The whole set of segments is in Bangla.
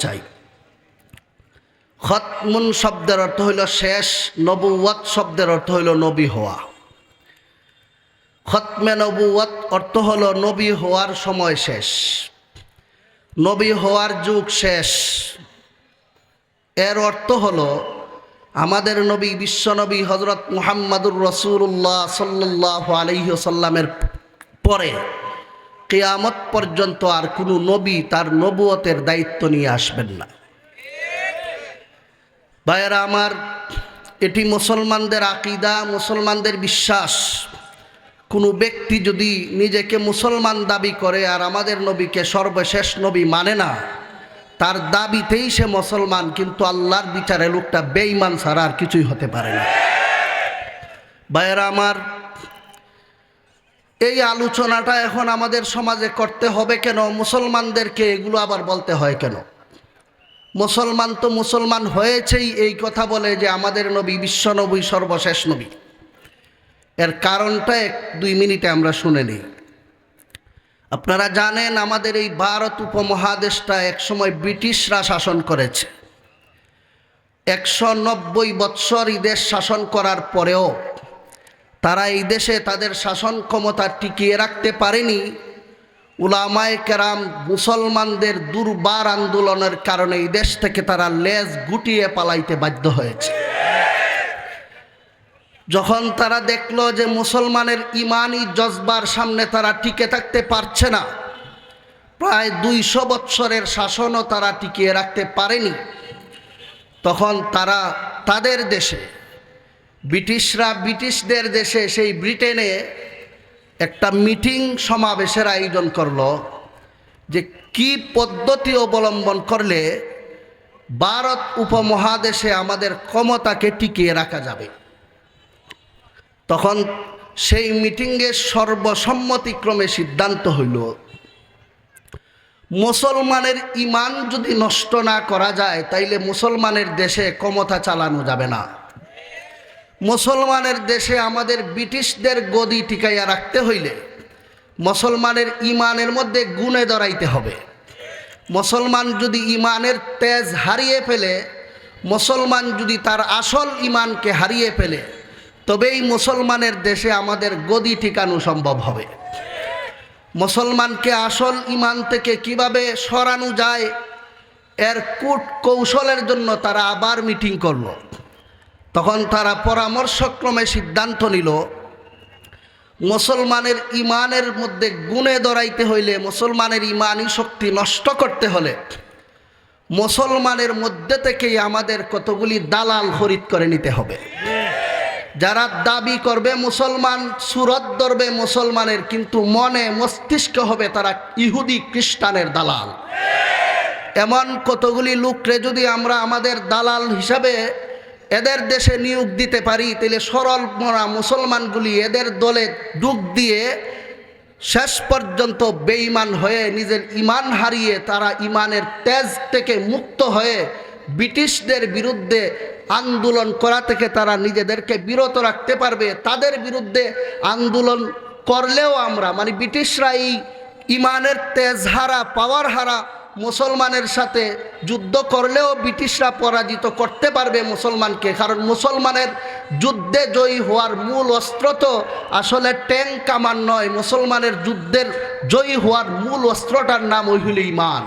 চাই। খতমুন শব্দের অর্থ হইল শেষ নবুয়াত শব্দের অর্থ হইল নবী হওয়া। খতমে নবুয়াত অর্থ হল নবী হওয়ার সময় শেষ। নবী হওয়ার যুগ শেষ। এর অর্থ হল আমাদের নবী বিশ্বনবী হজরত মুহাম্মাদুর রসুল্লাহ সাল্লাহ আলহিহসাল্লামের পরে কেয়ামত পর্যন্ত আর কোনো নবী তার নবুয়তের দায়িত্ব নিয়ে আসবেন না। ভাইয়েরা আমার, এটি মুসলমানদের আকিদা, মুসলমানদের বিশ্বাস। কোনো ব্যক্তি যদি নিজেকে মুসলমান দাবি করে আর আমাদের নবীকে সর্বশেষ নবী মানে না, তার দাবিতেই সে মুসলমান, কিন্তু আল্লাহর বিচারে লোকটা বেঈমান ছাড়া আর কিছুই হতে পারে না। ভাইয়েরা আমার এই আলোচনাটা এখন আমাদের সমাজে করতে হবে কেন? মুসলমানদেরকে এগুলো আবার বলতে হয় কেন? মুসলমান তো মুসলমান হয়েছেই এই কথা বলে যে আমাদের নবী বিশ্বনবী সর্বশেষ নবী। এর কারণটা এক দুই মিনিটে আমরা শুনে নিই। আপনারা জানেন আমাদের এই ভারত উপমহাদেশটা একসময় ব্রিটিশরা শাসন করেছে। একশো নব্বই বৎসর এই দেশ শাসন করার পরেও তারা এই দেশে তাদের শাসন ক্ষমতা টিকিয়ে রাখতে পারেনি। উলামায় কেরাম মুসলমানদের দুর্বার আন্দোলনের কারণে এই দেশ থেকে তারা লেজ গুটিয়ে পালাইতে বাধ্য হয়েছে। যখন তারা দেখল যে মুসলমানের ইমানই জজবার সামনে তারা টিকে থাকতে পারছে না, প্রায় দুইশো বৎসরের শাসনও তারা টিকিয়ে রাখতে পারেনি। তখন তারা তাদের দেশে ব্রিটিশরা ব্রিটিশদের দেশে সেই ব্রিটেনে একটা মিটিং সমাবেশের আয়োজন করল যে কি পদ্ধতি অবলম্বন করলে ভারত উপমহাদেশে আমাদের ক্ষমতাকে টিকিয়ে রাখা যাবে। তখন সেই মিটিংয়ে সর্বসম্মতিক্রমে সিদ্ধান্ত হইল, মুসলমানের ইমান যদি নষ্ট না করা যায়, তাইলে মুসলমানের দেশে ক্ষমতা চালানো যাবে না। মুসলমানের দেশে আমাদের ব্রিটিশদের গদি টিকাইয়া রাখতে হইলে মুসলমানের ইমানের মধ্যে গুণে দড়াইতে হবে। মুসলমান যদি ইমানের তেজ হারিয়ে ফেলে, মুসলমান যদি তার আসল ইমানকে হারিয়ে ফেলে, তবেই মুসলমানের দেশে আমাদের গদি ঠিকানো সম্ভব হবে। মুসলমানকে আসল ইমান থেকে কীভাবে সরানো যায়, এর কূট কৌশলের জন্য তারা আবার মিটিং করল। তখন তারা পরামর্শক্রমে সিদ্ধান্ত নিল, মুসলমানের ইমানের মধ্যে গুণে দড়াইতে হইলে মুসলমানের ইমানই শক্তি নষ্ট করতে হলে, মুসলমানের মধ্যে থেকেই আমাদের কতগুলি দালাল খরিদ করে নিতে হবে। যারা দাবি করবে মুসলমান, সুরত ধরবে মুসলমানের, কিন্তু মনে মস্তিষ্ক হবে তারা ইহুদি খ্রিস্টানের দালাল। এমন কতগুলি লোকরে যদি আমরা আমাদের দালাল হিসাবে এদের দেশে নিয়োগ দিতে পারি, তাহলে সরল মরা মুসলমানগুলি এদের দলে ডুব দিয়ে শেষ পর্যন্ত বেঈমান হয়ে নিজের ইমান হারিয়ে তারা ইমানের তেজ থেকে মুক্ত হয়ে ব্রিটিশদের বিরুদ্ধে আন্দোলন করা থেকে তারা নিজেদেরকে বিরত রাখতে পারবে। তাদের বিরুদ্ধে আন্দোলন করলেও আমরা মানে ব্রিটিশরা এই ইমানের তেজ হারা পাওয়ার হারা মুসলমানের সাথে যুদ্ধ করলেও ব্রিটিশরা পরাজিত করতে পারবে মুসলমানকে। কারণ মুসলমানের যুদ্ধে জয়ী হওয়ার মূল অস্ত্র তো আসলে ট্যাঙ্ক কামান নয়, মুসলমানের যুদ্ধের জয়ী হওয়ার মূল অস্ত্রটার নাম হইল ইমান।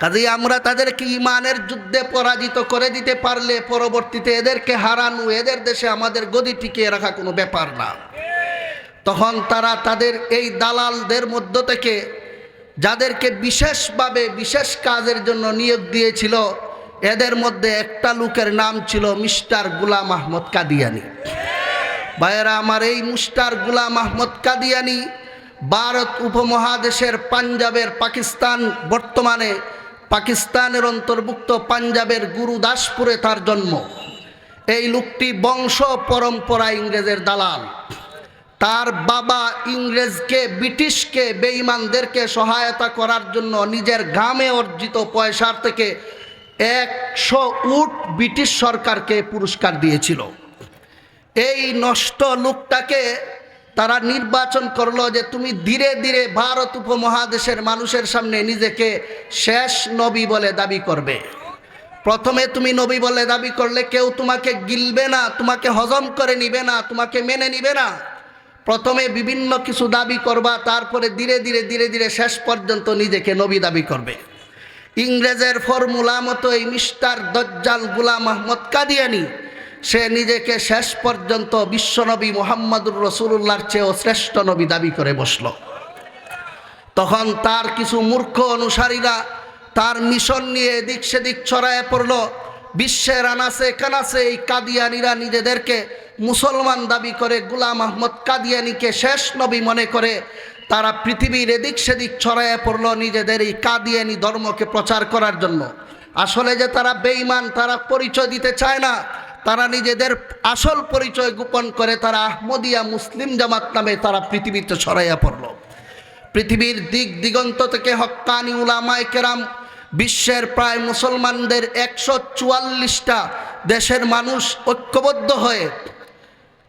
কাজেই আমরা তাদেরকে ইমানের যুদ্ধে পরাজিত করে দিতে পারলে পরবর্তীতে এদেরকে হারানো, এদের দেশে আমাদের গদি টিকিয়ে রাখা কোনো ব্যাপার না। তখন তারা তাদের এই দালালদের মধ্য থেকে যাদেরকে বিশেষভাবে বিশেষ কাজের জন্য নিয়োগ দিয়েছিল, এদের মধ্যে একটা লোকের নাম ছিল মিস্টার গুলাম আহমদ কাদিয়ানি। ভাইয়েরা, আমার এই মুস্টার গুলাম আহমদ কাদিয়ানি ভারত উপমহাদেশের পাঞ্জাবের পাকিস্তান, বর্তমানে পাকিস্তানের অন্তর্ভুক্ত পাঞ্জাবের গুরুদাসপুরে তার জন্ম। এই লোকটি বংশ পরম্পরা ইংরেজের দালাল। তার বাবা ইংরেজকে, ব্রিটিশকে, বেঈমানদেরকে সহায়তা করার জন্য নিজের গ্রামে অর্জিত পয়সার থেকে একশো উট ব্রিটিশ সরকারকে পুরস্কার দিয়েছিল। এই নষ্ট লোকটাকে তারা নির্বাচন করল যে তুমি ধীরে ধীরে ভারত উপমহাদেশের মানুষের সামনে নিজেকে শেষ নবী বলে দাবি করবে। প্রথমে তুমি নবী বলে দাবি করলে কেউ তোমাকে গিলবে না, তোমাকে হজম করে নিবে না, তোমাকে মেনে নিবে না। প্রথমে বিভিন্ন কিছু দাবি করবা, তারপরে ধীরে ধীরে ধীরে ধীরে শেষ পর্যন্ত নিজেকে নবী দাবি করবে। ইংরেজের ফর্মুলা মতো এই মিস্টার দজ্জাল গুলাম আহমদ কাদিয়ানি, সে নিজেকে শেষ পর্যন্ত বিশ্বনবী মোহাম্মদুর রসুল্লাহর চেয়েও শ্রেষ্ঠ নবী দাবি করে বসল। তখন তার কিছু মূর্খ অনুসারীরা তার মিশন নিয়ে এদিক সেদিক ছড়ায় পড়ল। বিশ্বের আনাসে কানাসে এই কাদিয়ানিরা নিজেদেরকে মুসলমান দাবি করে, গুলাম আহমদ কাদিয়ানিকে শেষ নবী মনে করে। তারা পৃথিবীর এদিক সেদিক ছড়াইয়া পড়ল নিজেদের এই কাদিয়ানি ধর্মকে প্রচার করার জন্য। আসলে যে তারা বেঈমান, তারা পরিচয় দিতে চায় না। তারা নিজেদের আসল পরিচয় গোপন করে তারা আহমদিয়া মুসলিম জামাত নামে তারা পৃথিবীতে ছড়াইয়া পড়ল। পৃথিবীর দিক দিগন্ত থেকে হক্কানি উলামায় কেরাম বিশ্বের প্রায় মুসলমানদের একশো চুয়াল্লিশটা দেশের মানুষ ঐক্যবদ্ধ হয়ে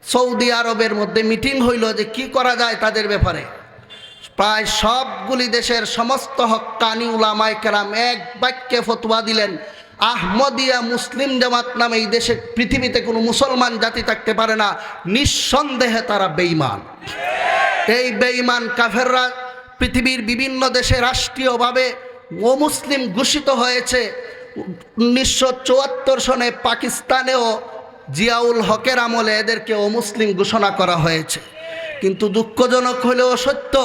সৌদি আরবের মধ্যে মিটিং হইল যে কি করা যায় তাদের ব্যাপারে। প্রায় সবগুলি দেশের সমস্ত হক্কানি উলামায় কেরাম এক বাক্যে ফতুয়া দিলেন, আহমদিয়া মুসলিম জামাত নামে এই দেশে, পৃথিবীতে কোনো মুসলমান জাতি থাকতে পারে না। নিঃসন্দেহে তারা বেঈমান। এই বেঈমান কাফেররা পৃথিবীর বিভিন্ন দেশে রাষ্ট্রীয়ভাবে অমুসলিম ঘোষিত হয়েছে উনিশশো চুয়াত্তর সনে পাকিস্তানেও জিয়াউল হকের আমলে এদেরকে অমুসলিম ঘোষণা করা হয়েছে। কিন্তু দুঃখজনক হলেও সত্য,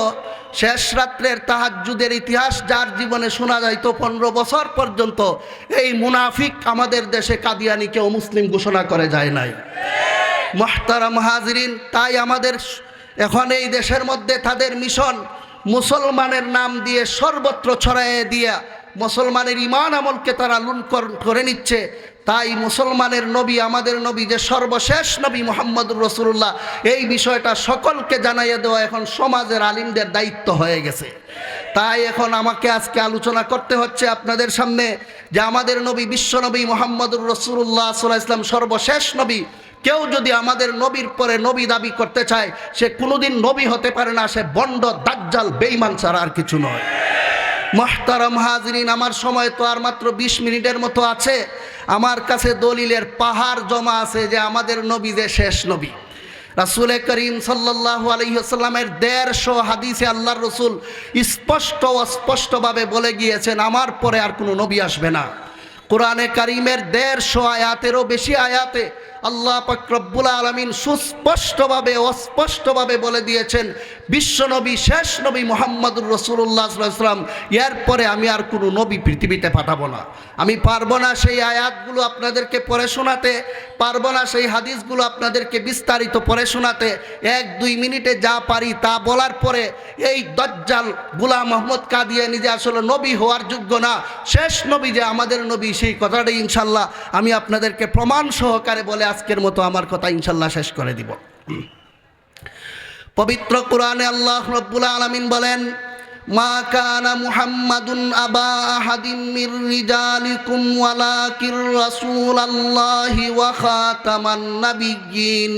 শেষ রাত্রের তাহাজুদের ইতিহাস যার জীবনে শোনা যাইতো পনেরো বছর পর্যন্ত এই মুনাফিক আমাদের দেশে কাদিয়ানিকে অমুসলিম ঘোষণা করে যায় নাই। মহতারাম হাজরিন, তাই আমাদের এখন এই দেশের মধ্যে তাদের মিশন মুসলমানের নাম দিয়ে সর্বত্র ছড়াইয়ে দিয়া মুসলমানের ইমান আমলকে তারা লুন কর- করে নিচ্ছে। তাই মুসলমানের নবী, আমাদের নবী যে সর্বশেষ নবী মোহাম্মদুর রসুল্লাহ এই বিষয়টা সকলকে জানাইয়ে দেওয়া এখন সমাজের আলিমদের দায়িত্ব হয়ে গেছে। তাই এখন আমাকে আজকে আলোচনা করতে হচ্ছে আপনাদের সামনে যে আমাদের নবী বিশ্বনবী মোহাম্মদুর রসুল্লাহ সাল্লাহ ইসলাম সর্বশেষ নবী কেউ যদি আমাদের নবীর পরে নবী দাবি করতে চায়, সে কোনোদিন নবী হতে পারে না, সে বন্ড, দাজ্জাল বেইমান ছাড়া আর কিছু নয়। মহতারাম হাজরিন, আমার সময় তো আর মাত্র বিশ মিনিটের মতো আছে। আমার কাছে দলিলের পাহাড় জমা আছে যে আমাদের নবী যে শেষ নবী। রাসুল করিম সাল্লাহ আলহিহাস্লামের দেড়শো হাদিসে আল্লাহর রসুল স্পষ্ট অস্পষ্টভাবে বলে গিয়েছেন, আমার পরে আর কোনো নবী আসবে না। কোরআনে কারিমের দেড়শো আয়াতেরও বেশি আয়াতে আল্লাহ পাকরব্বুল আলমিন সুস্পষ্টভাবে, অস্পষ্টভাবে বলে দিয়েছেন বিশ্বনবী শেষ নবী মোহাম্মদুর রসুল্লাহ সাল্লাম এরপরে আমি আর কোনো নবী পৃথিবীতে পাঠাবো না। আমি পারব না সেই আয়াতগুলো আপনাদেরকে পড়ে শোনাতে, পারব না সেই হাদিসগুলো আপনাদেরকে বিস্তারিত পড়ে শোনাতে, এক দুই মিনিটে যা পারি তা বলার পরে এই দজ্জাল গুলাম মোহাম্মদ কাদিয়া নিজে আসলে নবী হওয়ার যোগ্য না, শেষ নবী যে আমাদের নবী সেই কথাটাই ইনশাল্লাহ আমি আপনাদেরকে প্রমাণ সহকারে বলে আজকের মতো আমার কথা ইনশাল্লাহ শেষ করে দিব। পবিত্র কোরআনে আল্লাহ রব্বুল আলমিন বলেন, মা কানা মুহাম্মাদুন আবা আহাদিম মির রিজালিকুম ওয়ালাকির রাসূলাল্লাহি ওয়া খাতামান নাবিয়্যিন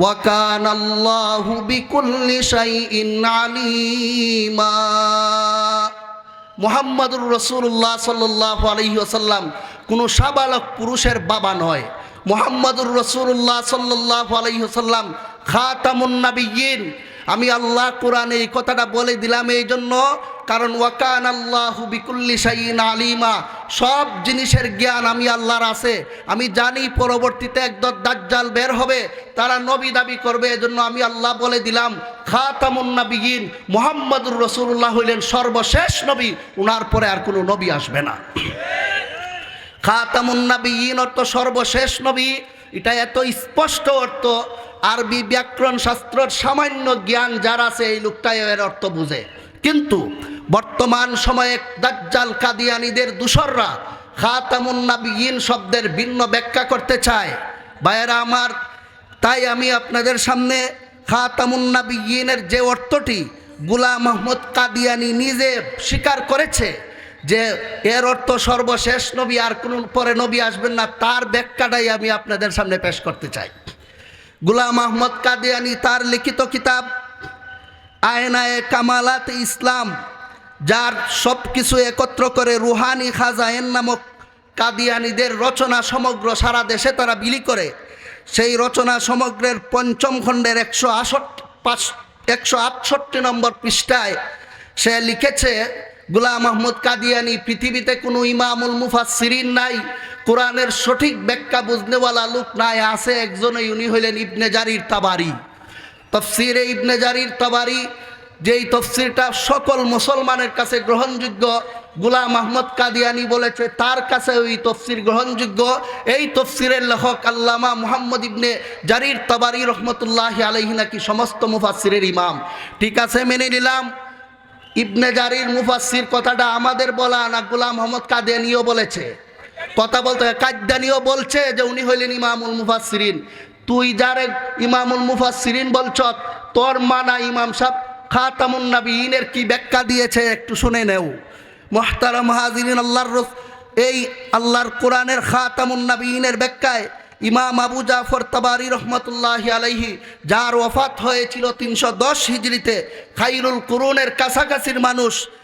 ওয়া কানা আল্লাহু বিকুল্লি শাইইন আলিমা। মুহাম্মাদুর রসুল্লাহ সাল্লাহ আলহি আসাল্লাম কোনো সাবালক পুরুষের বাবা নয়। মোহাম্মদুর রসুল্লাহ সাল্লাহ আলহিহসাল্লাম খাতামুন নাবিয়িন আমি আল্লাহ কোরআনে এই কথাটা বলে দিলাম এই জন্য, কারণ ওয়াকান আল্লাহ বিকুল্লি শাইন আলিমা, সব জিনিসের জ্ঞান আমি আল্লাহর আছে। আমি জানি পরবর্তীতে একদম দাজ্জাল বের হবে, তারা নবী দাবি করবে, এজন্য আমি আল্লাহ বলে দিলাম, খাতামুন নাবিয়িন, মোহাম্মদুর রসুল্লাহ হইলেন সর্বশেষ নবী, উনার পরে আর কোনো নবী আসবে না। খাতামুন্নাবিয়িন অর্থ সর্বশেষ নবী, এটা এত স্পষ্ট অর্থ আরবি ব্যাকরণ শাস্ত্রের সামান্য জ্ঞান যার আছে এই লোকটাই এর অর্থ বুঝে। কিন্তু বর্তমান সময়ে দাজ্জাল কাদিয়ানিদের দূষররা খাতামুন্নাবিয়িন শব্দের ভিন্ন ব্যাখ্যা করতে চায়। ভাইয়েরা আমার, তাই আমি আপনাদের সামনে খাতামুন্নাবিয়িনের যে অর্থটি গুলাম মোহাম্মদ কাদিয়ানি নিজে স্বীকার করেছে যে এর অর্থ সর্বশেষ নবী আর কোনো পরে নবী আসবেন না, তার ব্যাখ্যাটাই আমি আপনাদের সামনে পেশ করতে চাই। গুলাম আহমদ কাদিয়ানি তার লিখিত কিতাব আয়নায়ে কামালাত ইসলাম, যার সব কিছু একত্র করে রুহানি খাজায়েন নামক কাদিয়ানিদের রচনা সমগ্র সারা দেশে তারা বিলি করে। সেই রচনা সমগ্রের পঞ্চম খণ্ডের একশো আষট্টি পাঁচ, একশো আটষট্টি নম্বর পৃষ্ঠায় সে লিখেছে, গুলাম আহমদ কাদিয়ানি পৃথিবীতে কোনো ইমামুল মুফাসসিরিন নাই কোরআনের সঠিক ব্যাখ্যা বুঝনেওয়ালা লোক নাই, আছে একজনই উনি হইলেন ইবনে জারির তাবারি। তফসিরে ইবনে জারির তাবারি, যেই তফসিরটা সকল মুসলমানের কাছে গ্রহণযোগ্য, গুলাম আহমদ কাদিয়ানি বলেছে, তার কাছে ওই তফসির গ্রহণযোগ্য। এই তফসিরের লেখক আল্লামা মুহাম্মদ ইবনে জারির তাবারি রহমতুল্লাহ আলহি নাকি সমস্ত মুফাসিরের ইমাম। ঠিক আছে, মেনে নিলাম। ইবনে জারির মুফাসির কথাটা আমাদের বলা না, গুলাম মোহাম্মদ কাদিয়ানিও বলেছে। কথা বলতে কাদ্যানিও বলছে যে উনি হইলেন ইমামুল মুফাসসিরিন। তুই যারে ইমামুল মুফাসসিরিন বলছ, তোর মানা ইমাম সাহেব খাতামুন নবীনের কি ব্যাখ্যা দিয়েছে একটু শুনে নেও। মোহতারাম হাজিরিন, আল্লাহর রস, এই আল্লাহর কোরআনের খাতামুন নবীনের ব্যাখ্যায় ইমাম আবু জাফর তাবারি রহমতুল্লাহ আলাইহি যার ওফাত হয়েছিল তিনশো দশ হিজড়িতে, খাইরুল কুরুনের কাছাকাছির মানুষ।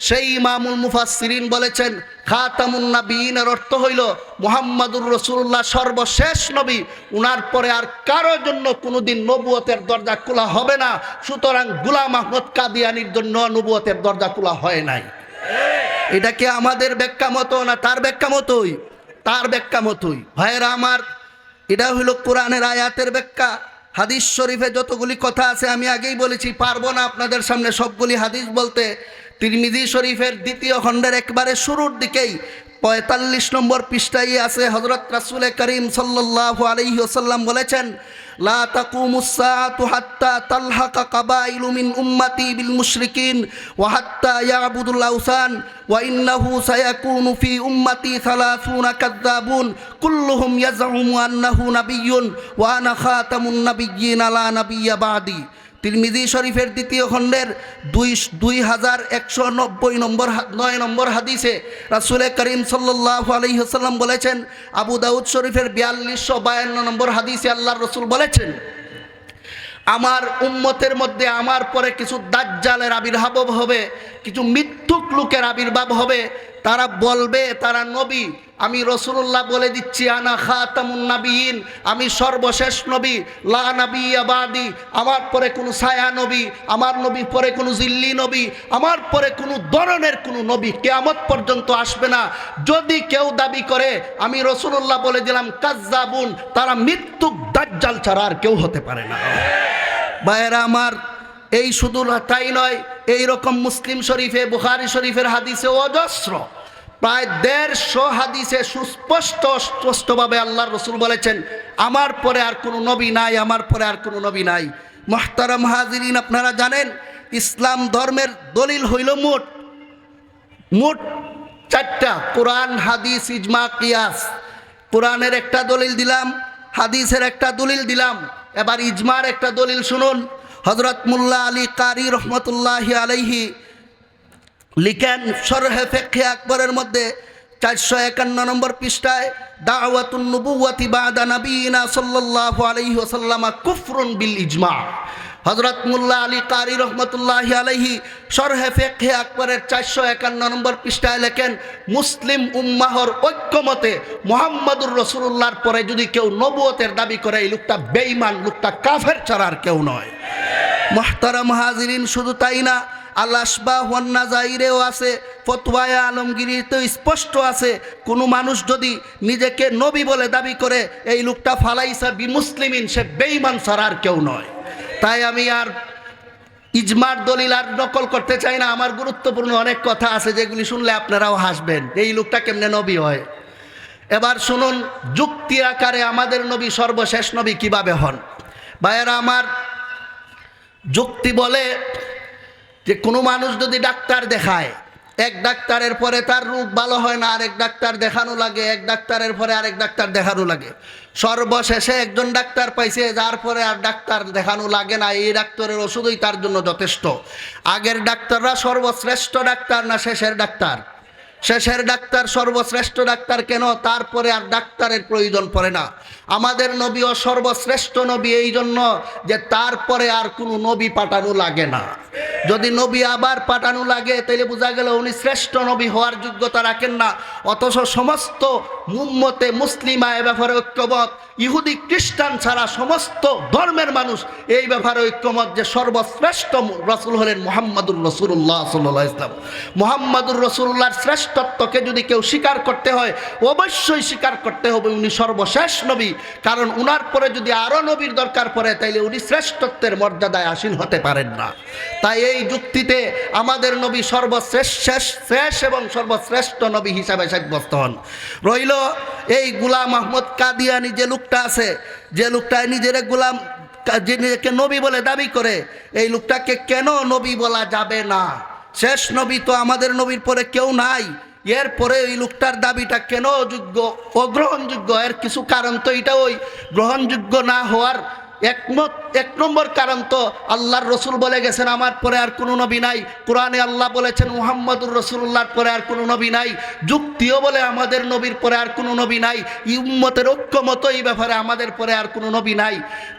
সেই ইমামুল মুফাসসিরিন বলেছেন, খাতামুন নাবিয়িনের অর্থ হইল, মুহাম্মাদুর রসুল্লাহ সর্বশেষ নবী, উনার পরে আর কারও জন্য কোনোদিন নবুয়তের দরজা খোলা হবে না। সুতরাং গুলাম আহমদ কাদিয়ানির জন্য নবুয়তের দরজা খোলা হয় নাই। এটা কি আমাদের ব্যাখ্যা মতো না তার ব্যাখ্যা মতোই? তার ব্যাখ্যা মতোই। ভাইয়েরা আমার, এটা হইল কোরআনের আয়াতের ব্যাখ্যা। হাদিস শরীফে যতগুলি কথা আছে আমি আগেই বলেছি, পারব না আপনাদের সামনে সবগুলি হাদিস বলতে। তিরমিজি শরীফের দ্বিতীয় খণ্ডের একবারে শুরুর দিকেই পঁয়তাল্লিশ নম্বর পৃষ্ঠায় আছে হজরত রাসুল করিম সাল্লাহ আলহি ওসাল্লাম বলেছেন, লা বিল ওয়া হাত্তা ইয়াবুদুল আওসান ওয়া ইন্নাহু সায়াকুনু ফি উম্মতি 30 কাযযাবুন। কুল্লুহুম ইয়াজউমু আন্নাহু নাবিয়্যুন ওয়া আনা খাতামুন নাবিয়্যিন লা নাবিয়্যা বাদি। তিরমিজি শরীফের দ্বিতীয় খণ্ডের দুই দুই হাজার একশো নব্বই নম্বর নয় নম্বর হাদিসে রাসুলে করিম সাল্লাহ আলহিহাল্লাম বলেছেন, আবু দাউদ শরীফের বিয়াল্লিশশো বায়ান্ন নম্বর হাদিসে আল্লাহ রসুল বলেছেন, আমার উম্মতের মধ্যে আমার পরে কিছু দাজ্জালের আবির্ভাব হবে, কিছু মিথ্যুক লোকের আবির্ভাব হবে, তারা বলবে, তারা নবী আমি রসুল্লাহ বলে দিচ্ছি, আনা খাতামুন নাবিয়িন আমি সর্বশেষ নবী, লা নবী আবাদি আমার পরে কোনো ছায়া নবী, আমার নবী পরে কোনো জিল্লি নবী, আমার পরে কোনো ধরনের কোনো নবী কেয়ামত পর্যন্ত আসবে না। যদি কেউ দাবি করে, আমি রসুল্লাহ বলে দিলাম, কাজ্জাবুন তারা মৃত্যু দাজ্জাল ছাড়া আর কেউ হতে পারে না। ভাইয়েরা আমার, এই শুধু তাই নয় এই রকম মুসলিম শরীফে, বুখারি শরীফের হাদিসে অজস্র প্রায় দেড়শো হাদিসে সুস্পষ্ট স্পষ্টভাবে আল্লাহর রসুল বলেছেন, আমার পরে আর কোনো নবী নাই, আমার পরে আর কোনো নবী নাই। মোহতারাম হাজিরিন, আপনারা জানেন, ইসলাম ধর্মের দলিল হইল মোট মোট চারটা, কোরআন, হাদিস, ইজমা, কিয়াস। কোরআনের একটা দলিল দিলাম, হাদিসের একটা দলিল দিলাম, এবার ইজমার একটা দলিল শুনুন। হজরত মুল্লা আলী কারি রহমতুল্লাহ আলাইহি লিখেন সরহে ফেকে আকবরের মধ্যে চারশো একান্ন নম্বর পৃষ্ঠায়, দাওয়াতুন নবুয়াতি বাদা নবীনা সাল্লাল্লাহু আলাইহি ওয়াসাল্লামা কুফরুন বিল ইজমা। হজরত মুল্লা আলী কারি রহমতুল্লাহ আলহি সরহে ফেকে আকবরের চারশো একান্ন নম্বর পৃষ্ঠায় লেখেন, মুসলিম উম্মাহর ঐক্যমতে মোহাম্মদুর রসুল্লাহর পরে যদি কেউ নবুয়তের দাবি করে, এই লোকটা বেঈমান, লোকটা কাফের ছাড়া কেউ নয়। মোহতারাম হাজিরিন, শুধু তাই না আল্লাসবা ওয়ান্না জাইরেও আছে ফতোয়ায় আলমগিরিতেও স্পষ্ট আছে, কোনো মানুষ যদি নিজেকে নবী বলে দাবি করে, এই লোকটা ফালাইসা বি মুসলিমিন সে বেঈমান ছাড়া আর কেউ নয়। তাই আমি আর ইজমার দলিল আর নকল করতে চাই না, আমার গুরুত্বপূর্ণ অনেক কথা আছে যেগুলি শুনলে আপনারাও হাসবেন, এই লোকটা কেমনে নবী হয়? এবার শুনুন, যুক্তি আকারে আমাদের নবী সর্বশেষ নবী কীভাবে হন? ভাইয়েরা, আমার যুক্তি বলে যে কোনো মানুষ যদি ডাক্তার দেখায়, এক ডাক্তারের পরে তার রোগ ভালো হয় না, আরেক ডাক্তার দেখানো লাগে, এক ডাক্তারের পরে আরেক ডাক্তার দেখানো লাগে। সর্বশেষে একজন ডাক্তার পাইছে, যার পরে আর ডাক্তার দেখানো লাগে না, এই ডাক্তারের ওষুধই তার জন্য যথেষ্ট। আগের ডাক্তাররা সর্বশ্রেষ্ঠ ডাক্তার না শেষের ডাক্তার? শেষের ডাক্তার সর্বশ্রেষ্ঠ ডাক্তার কেন? তারপরে আর ডাক্তারের প্রয়োজন পড়ে না। আমাদের নবীও সর্বশ্রেষ্ঠ নবী এই জন্য যে তারপরে আর কোনো নবী পাঠানো লাগে না। যদি নবী আবার পাঠানো লাগে তাহলে বোঝা গেল উনি শ্রেষ্ঠ নবী হওয়ার যোগ্যতা রাখেন না। অথচ সমস্ত মুম্মতে মুসলিমা এ ব্যাপারে ঐক্যমত, ইহুদি, খ্রিস্টান ছাড়া সমস্ত ধর্মের মানুষ এই ব্যাপারে ঐক্যমত যে সর্বশ্রেষ্ঠ রসুল হলেন মোহাম্মদুর রসুল্লাহ সাল্লাহ ইসলাম মোহাম্মদুর রসুল্লাহর শ্রেষ্ঠত্বকে যদি কেউ স্বীকার করতে হয়, অবশ্যই স্বীকার করতে হবে উনি সর্বশেষ নবী। কারণ উনার পরে যদি আরও নবীর দরকার পড়ে, তাইলে উনি শ্রেষ্ঠত্বের মর্যাদায় আসীন হতে পারেন না। তাই এই যুক্তিতে আমাদের নবী সর্বশ্রেষ্ঠ, শেষ এবং সর্বশ্রেষ্ঠ নবী হিসাবে সাব্যস্ত হন। রইল এই গুলাম আহমদ কাদিয়ানি যে লোকটা আছে, যে লোকটা নিজের গুলাম যে নিজেকে নবী বলে দাবি করে, এই লোকটাকে কেন নবী বলা যাবে না? শেষ নবী তো আমাদের নবীর পরে কেউ নাই। এরপরে ওই লোকটার দাবিটা কেন যোগ্য, অগ্রহণযোগ্য? এর কিছু কারণ তো এটা ওই গ্রহণযোগ্য না হওয়ার একমত এক নম্বর কারণ তো আল্লাহর রসুল বলে গেছেন, আমার পরে আর কোনো নবী নাই। কোরআনে আল্লাহ বলেছেন, মুহাম্মদুর রসুল্লাহর পরে আর কোনো নবী নাই। যুক্তিও বলে, আমাদের নবীর পরে আর কোনো নবী নাই। ইউম্মতের ঐক্যমত এই ব্যাপারে আমাদের পরে আর কোনো নবী নাই।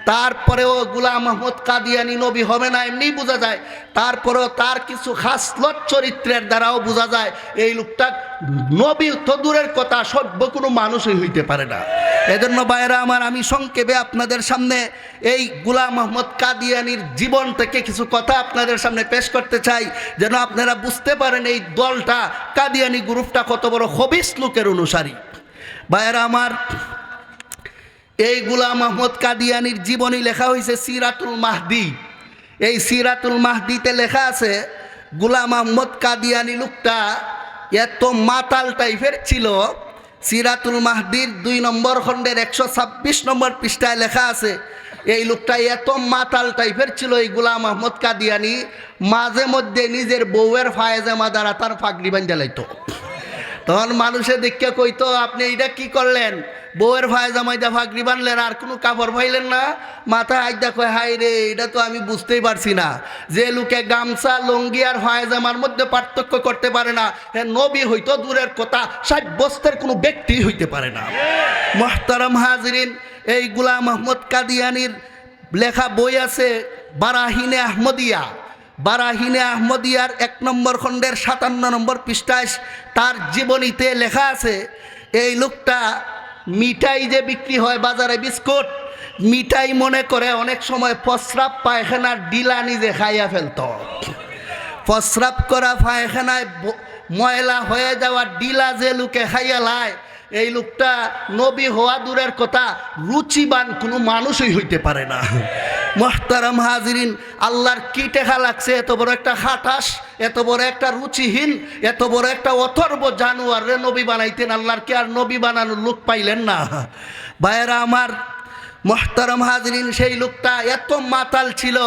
তারপরেও গুলাম আহমদ কাদিয়ানি নবী হবে না এমনি বোঝা যায়। তারপরেও তার কিছু খাসলত চরিত্রের দ্বারাও বোঝা যায়। এই লোকটা নবী তো দূরের কথা, সভ্য কোনো মানুষই হইতে পারে না। এজন্য বাইরা আমার, আমি সংক্ষেপে আপনাদের সামনে এই গুলাম মোহাম্মদ কাদিয়ানির জীবন থেকে কিছু কথা আপনাদের সামনে পেশ করতে চাই। যেন আপনারা বুঝতে পারেন এই দলটা, কাদিয়ানি গ্রুপটা কত বড় হবিস লোকের অনুসারী। বাইরা আমার, এই গুলাম আহমদ কাদিয়ানির জীবনী লেখা হয়েছে সিরাতুল মাহদি। এই সিরাতুল মাহদিতে লেখা আছে, গুলাম আহমদ কাদিয়ানি লোকটা এত মাতাল টাইপের ছিল। সিরাতুল মাহদির দুই নম্বর খণ্ডের একশো ছাব্বিশ নম্বর পৃষ্ঠায় লেখা আছে এই লোকটা এত মাতাল টাইপের ছিল এই গুলাম আহমদ কাদিয়ানি মাঝে মধ্যে নিজের বউয়ের ফায়েজামা দ্বারা তার ফাগরি বান্ধে লাইতো। তখন মানুষে দেখে কইতো আপনি এইটা কি করলেন? বউয়ের ভাই জামাইদা ফাগরি বানলেন আর কোনো কাপড় পাইলেন না? মাথায় আইদা কয় হাই রে এটা তো আমি বুঝতেই পারছি না। যে লোকে গামছা লঙ্গি আর ফায়জামার মধ্যে পার্থক্য করতে পারে না হে নবী হইতো দূরের কথা সাব্যস্তের কোনো ব্যক্তি হইতে পারে না। মোহতারাম হাজরিন এই গুলাম আহমদ কাদিয়ানির লেখা বই আছে বারাহিনে আহমদিয়া। বারাহিনে আহমদিয়ার এক নম্বর খণ্ডের সাতান্ন নম্বর পৃষ্ঠায় তার জীবনীতে লেখা আছে, এই লোকটা মিঠাই যে বিক্রি হয় বাজারে বিস্কুট, মিঠাই মনে করে অনেক সময় প্রস্রাব পায়খানার ডিলা নিজে খাইয়া ফেলত। প্রস্রাব করা পায়খানায় ময়লা হয়ে যাওয়া ডিলা যে লোকে খাইয়া লায় এই লোকটা নবী হওয়া দূরের কথা, রুচিবান কোনো মানুষই হইতে পারে না। মোহতারাম হাজিরিন, আল্লাহর কি টেকা লাগছে? এত বড় একটা খাটাস, এত বড় একটা রুচিহীন, এত বড় একটা অথর্ব জানুয়ার রে নবী বানাইতেন, আল্লাহর কি আর নবী বানানোর লোক পাইলেন না? ভাইয়েরা আমার, মোহতারাম হাজরিন, সেই লোকটা এত মাতাল ছিল,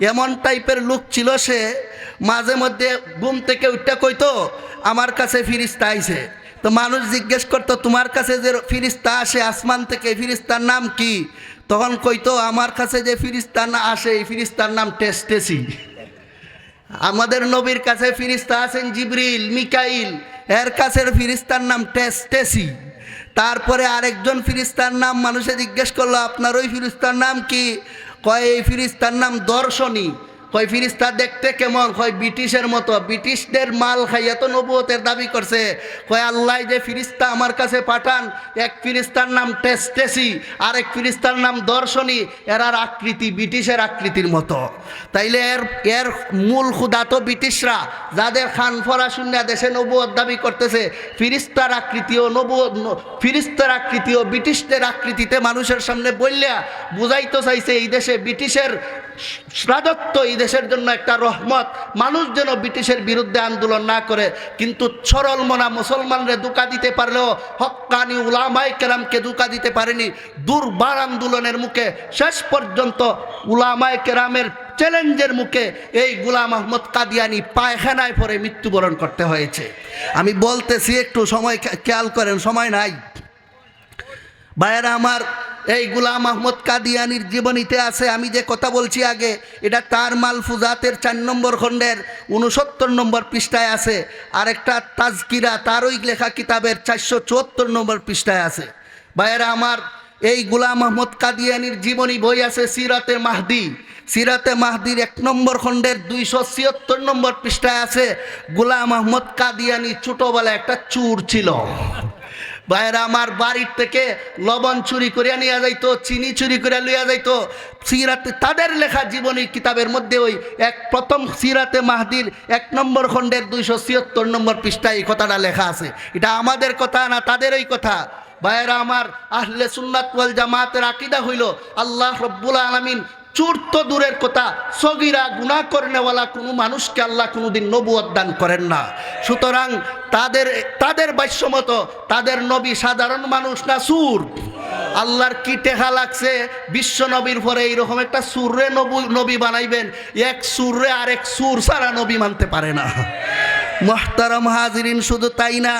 এমন টাইপের লোক ছিল সে, মাঝে মধ্যে ঘুম থেকে উঠতে কইতো, আমার কাছে ফিরিস্তা আইছে। তো মানুষ জিজ্ঞেস করতো, তোমার কাছে যে ফিরিস্তা আসে আসমান থেকে ফিরিস্তার নাম কি? তখন কইতো, আমার কাছে যে ফিরিস্তা না আসে, এই ফিরিস্তার নাম টেস্টেসি। আমাদের নবীর কাছে ফিরিস্তা আছেন জিবরিল, মিকাইল, এর কাছের ফিরিস্তার নাম টেস্টেসি। তারপরে আরেকজন ফিরিস্তার নাম মানুষে জিজ্ঞেস করল, আপনার ওই ফিরিস্তার নাম কি? কয়, এই ফিরিস্তার নাম দর্শনী। কয় ফিরিস্তা দেখতে কেমন? কয় ব্রিটিশের মতো। ব্রিটিশদের মাল খাইয়া তো নবুয়তের দাবি করছে। কয় আল্লাহ যে ফিরিস্তা আমার কাছে পাঠান, এক ফিরিস্তার নাম টেস্টেসি আর এক ফিরিস্তার নাম দর্শনী এরার আকৃতি, ব্রিটিশের আকৃতির মতো। তাইলে এর এর মূল ক্ষুদা তো ব্রিটিশরা, যাদের খান ফরা শূন্য দেশে নবুয়ত দাবি করতেছে। ফিরিস্তার আকৃতিও নবুয় ফিরিস্তার আকৃতিও ব্রিটিশদের আকৃতিতে মানুষের সামনে বললে বুঝাইতে চাইছে এই দেশে ব্রিটিশের রাজত্ব এই দেশের জন্য একটা রহমত। মানুষ যেন ব্রিটিশের বিরুদ্ধে আন্দোলন না করে, কিন্তু সরল মনা মুসলমানরে দুকা দিতে পারলেও হক্কানি উলামাই কেরামকে দুকা দিতে পারেনি। দুর্বার আন্দোলনের মুখে শেষ পর্যন্ত উলামায় কেরামের চ্যালেঞ্জের মুখে এই গুলাম আহমদ কাদিয়ানি পায়খানায় পরে মৃত্যুবরণ করতে হয়েছে। আমি বলতেছি একটু সময় খেয়াল করেন, সময় নাই। ভাইয়েরা, আমার এই গুলাম আহমদ কাদিয়ানির জীবনীতে আছে, আমি যে কথা বলছি আগে, এটা তার মালফুজাতের চার নম্বর খণ্ডের উনসত্তর নম্বর পৃষ্ঠায় আছে আর একটা তাজকিরা, তারই লেখা কিতাবের চারশো চুয়াত্তর নম্বর পৃষ্ঠায় আছে। ভাইয়েরা, আমার এই গুলাম আহমদ কাদিয়ানির জীবনী বই আছে সিরাতে মাহদি। সিরাতে মাহদির এক নম্বর খণ্ডের দুইশো ছিয়াত্তর নম্বর পৃষ্ঠায় আছে, গুলাম আহমদ কাদিয়ানি ছোটোবেলা একটা চুর ছিল। ভাইরা আমার বাড়ির থেকে লবণ চুরি করিয়া নিয়ে যাইতো, চিনি চুরি করিয়া লইয়া যাইতো। সিরাতে তাদের লেখা জীবনী কিতাবের মধ্যে ওই এক প্রথম সিরাতে মাহদির এক নম্বর খণ্ডের দুইশো ছিয়াত্তর নম্বর পৃষ্ঠায় এই কথাটা লেখা আছে। এটা আমাদের কথা না তাদেরই কথা। ভাইয়েরা, আমার আহলে সুন্নাত জামাতের আকিদা হইল, আল্লাহ রব্বুল আলমিন চুর তো দূরের কথা। সগিরা গুণা করেনেওয়ালা কোনো মানুষকে আল্লাহ কোনোদিন নবুয়ত দান করেন না। সুতরাং তাদের তাদের বাস্যমতো তাদের নবী সাধারণ মানুষ না সুর। আল্লাহর কি টেহা লাগছে? বিশ্ব নবীর পরে এইরকম একটা সুররে নবু, নবী বানাইবেন। এক সুররে আরেক সুর সারা নবী মানতে পারে না। মোহতারাম হাজিরিন, শুধু তাই না